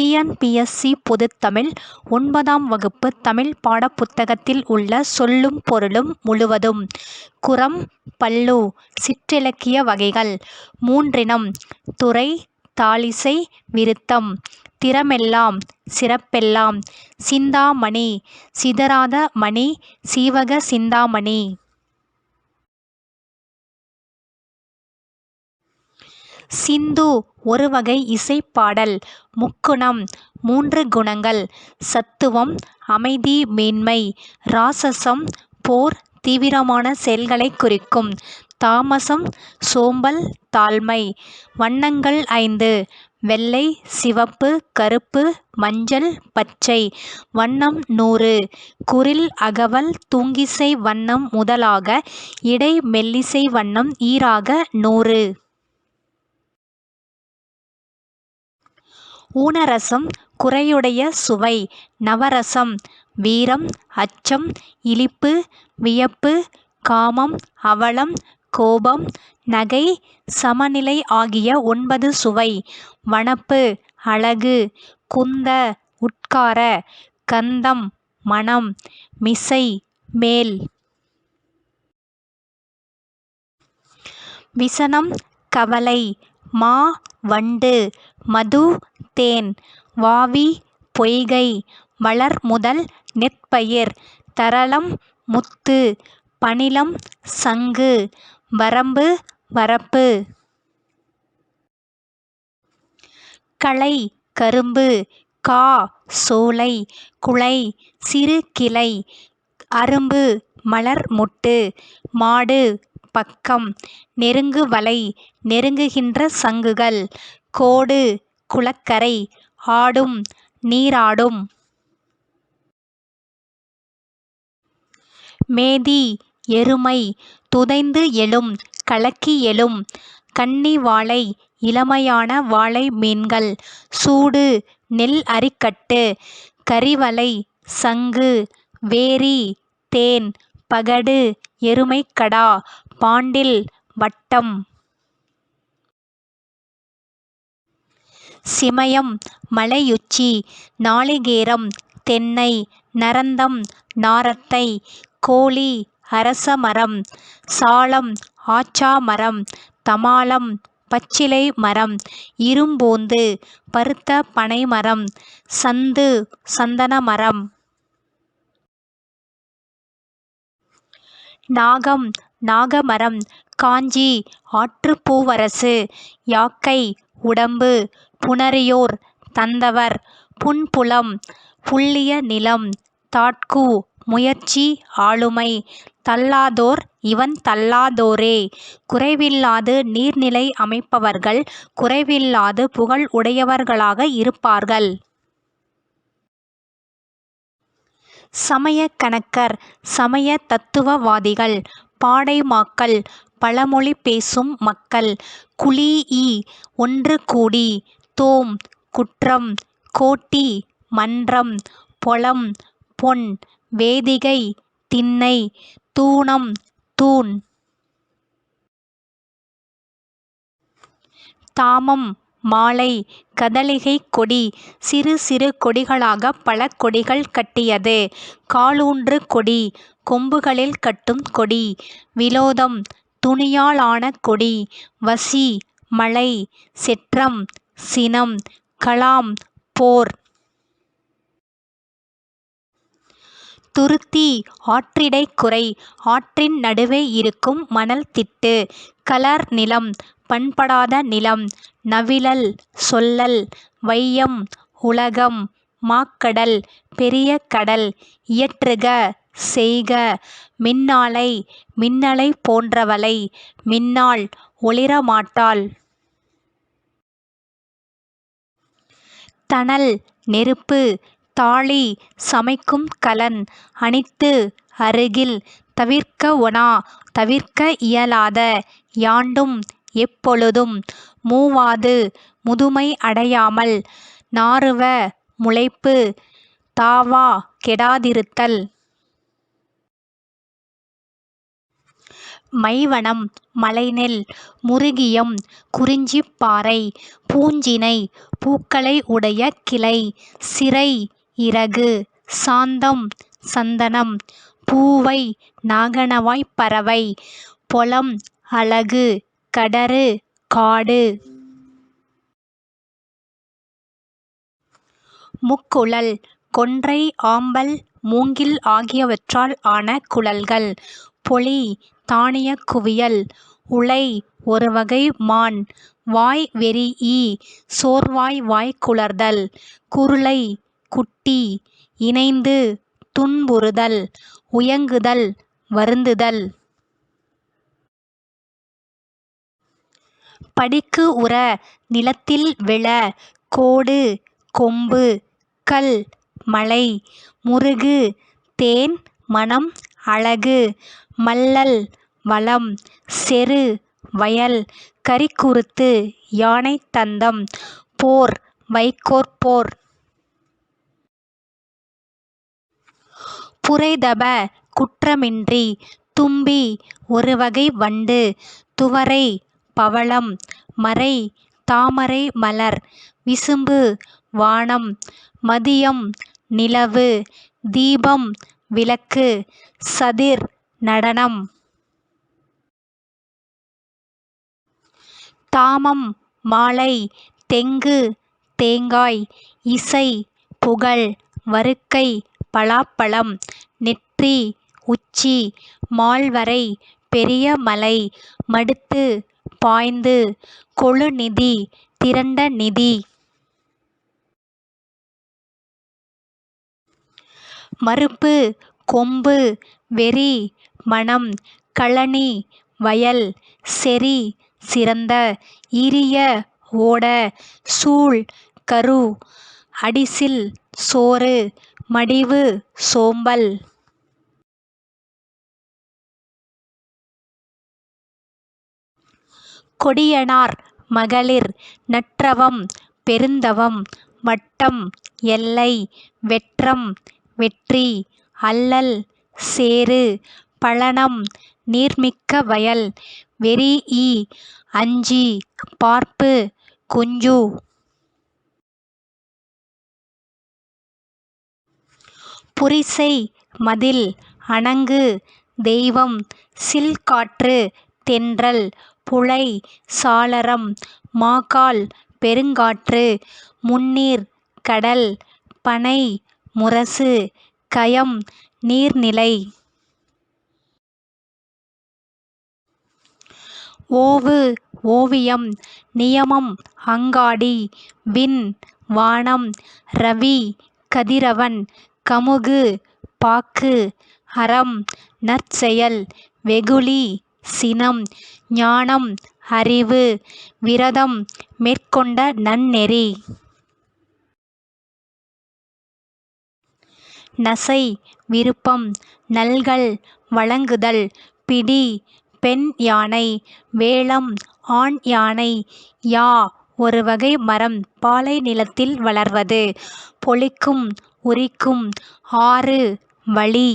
TNPSC பொதுத்தமிழ் ஒன்பதாம் வகுப்பு தமிழ் பாடப்புத்தகத்தில் உள்ள சொல்லும் பொருளும் முழுவதும். குரம் பல்லு சிற்றிலக்கிய வகைகள். மூன்றினம் துறை தாளிசை விருத்தம். திறமெல்லாம் சிறப்பெல்லாம். சிந்தாமணி சிதறாத மணி சீவக சிந்தாமணி. சிந்து ஒரு வகை இசைப்பாடல். முக்குணம் மூன்று குணங்கள். சத்துவம் அமைதி மேன்மை. ராசசம் போர் தீவிரமான செயல்களைக் குறிக்கும். தாமசம் சோம்பல் தாழ்மை. வண்ணங்கள் ஐந்து. வெள்ளை சிவப்பு கருப்பு மஞ்சள் பச்சை. வண்ணம் நூறு. குரில் அகவல் தூங்கிசை வண்ணம் முதலாக இடை மெல்லிசை வண்ணம் ஈராக நூறு. ஊனரசம் குறையுடைய சுவை நவரசம் வீரம் அச்சம் இழிப்பு வியப்பு காமம் அவலம் கோபம் நகை சமநிலை ஆகிய ஒன்பது சுவை. வனப்பு அழகு குந்த உட்கார கந்தம் மணம் மிசை மேல். விசனம் கவலை மா வண்டு மது தேன் வாவி பொய்கை வளர்முதல் நெற்பயிர் தரளம் முத்து பணிலம் சங்கு வரம்பு வரப்பு. களை கரும்பு கா சோலை குலை சிறு கிளை அரும்பு மலர்மொட்டு மாடு பக்கம் நெருங்குவலை நெருங்குகின்ற சங்குகள் கோடு குளக்கரை ஆடும் நீராடும். மேதி எருமை துதைந்து எழும் கலக்கி எழும் கன்னி வாழை இளமையான வாழை மீன்கள் சூடு நெல் அரிக்கட்டு கரிவலை சங்கு வேரி தேன் பகடு எருமைக்கடா பாண்டில் வட்டம். சிமயம் மலையுச்சி நாளிகேரம் தென்னை நரந்தம் நாரத்தை கோழி அரசமரம் சாலம் ஆச்சாமரம் தமாலம் பச்சிலை மரம் இரும்போந்து பருத்த பனைமரம் சந்து சந்தனமரம். நாகம் நாகமரம் காஞ்சி ஆற்றுப்பூவரசு யாக்கை உடம்பு. புணரியோர் தந்தவர். புன்புலம் புல்லிய நிலம். தாட்கு முயற்சி ஆளுமை. தள்ளாதோர் இவன் தள்ளாதோரே. குறைவில்லாது நீர்நிலை அமைப்பவர்கள் குறைவில்லாது புகழ் உடையவர்களாக இருப்பார்கள். சமயக் கணக்கர் சமய தத்துவவாதிகள் பாடைமாக்கள் பழமொழி பேசும் மக்கள். குழீஇ ஒன்று கூடி தோம் குற்றம் கோட்டி மன்றம் பொலம் பொன் வேதிகை திண்ணை தூணம் தூண். தாமம் மாலை கதளிகை கொடி சிறு சிறு கொடிகளாக பல கொடிகள் கட்டியது. காலூன்று கொடி கொம்புகளில் கட்டும் கொடி. விலோதம் துணியாலான கொடி வசி மலை செற்றம் சினம் கலாம் போர். துருத்தி ஆற்றிடை குறை ஆற்றின் நடுவே இருக்கும் மணல் திட்டு கலர் நிலம் பண்படாத நிலம் நவிழல் சொல்லல் வையம் உலகம் மாக்கடல் பெரிய கடல் இயற்றுக செய்க. மின்னாலை மின்னலை போன்றவளை மின்னாள் ஒளிரமாட்டாள். தணல் நெருப்பு தாழி சமைக்கும் கலன் அணித்து அருகில் தவிர்க்க ஒனா தவிர்க்க இயலாத யாண்டும் எப்பொழுதும் மூவாது முதுமை அடையாமல் நாறுவ முளைப்பு தாவா கெடாதிருத்தல். மைவனம் மலைநெல் முருகியம் குறிஞ்சிப் பாறை பூஞ்சினை பூக்களை உடைய கிளை சிறை இறகு சாந்தம் சந்தனம் பூவை நாகணவாய்ப் பறவை பொலம் அலகு கடறு காடு. முக்குழல் கொன்றை ஆம்பல் மூங்கில் ஆகியவற்றால் ஆன குழல்கள். பொலி தானியக் குவியல் உலை ஒருவகை மான் வாய் வெரீஇ சோர்வாய் வாய் குளர்தல் குருளை குட்டி இணைந்து துன்புறுதல் உயங்குதல் வருந்துதல். படிக்கு உற நிலத்தில் விழ கோடு கொம்பு கல் மலை முருகு தேன் மனம் அழகு மல்லல் வளம் செரு வயல் கரிக்குருத்து யானை தந்தம் போர் வைக்கோற் போர். புரைதப குற்றமின்றி தும்பி ஒருவகை வண்டு துவரை பவளம் மரை தாமரை மலர் விசும்பு வானம் மதியம் நிலவு தீபம் விளக்கு சதிர் நடனம். தாமம் மாலை தெங்கு தேங்காய் இசை புகழ் வருக்கை பலாப்பழம் நெற்றி உச்சி மால்வரை பெரிய மலை மடுத்து பாய்ந்து கொழுநிதி திரண்ட நிதி. மறுப்பு கொம்பு வெறி மணம் கழனி வயல் செறி சிறந்த இரிய ஓட சூழ் கரு அடிசில் சோறு மடிவு சோம்பல். கொடியனார் மகளிர் நற்றவம் பெருந்தவம் வட்டம் எல்லை வெற்றம் வெற்றி அல்லல் சேறு பழனம் நீர்மிக்க வயல் வெரீஇ அஞ்சி பார்ப்பு குஞ்சு. புரிசை மதில் அணங்கு தெய்வம் சில் காற்று தென்றல் புழை சாளரம் மாகால் பெருங்காற்று முந்நீர் கடல் பனை முரசு. கயம் நீர்நிலை. ஓவு ஓவியம் நியமம் அங்காடி விண் வானம் ரவி கதிரவன் கமுகு பாக்கு அறம் நற்செயல் வெகுளி சினம் ஞானம் அறிவு விரதம் மேற்கொண்ட நன்னெறி. நசை விருப்பம் நல்கல் வழங்குதல் பிடி பெண் யானை வேளம் ஆண் யானை யா ஒரு வகை மரம் பாலை நிலத்தில் வளர்வது பொளிக்கும் உரிக்கும் ஆறு வழி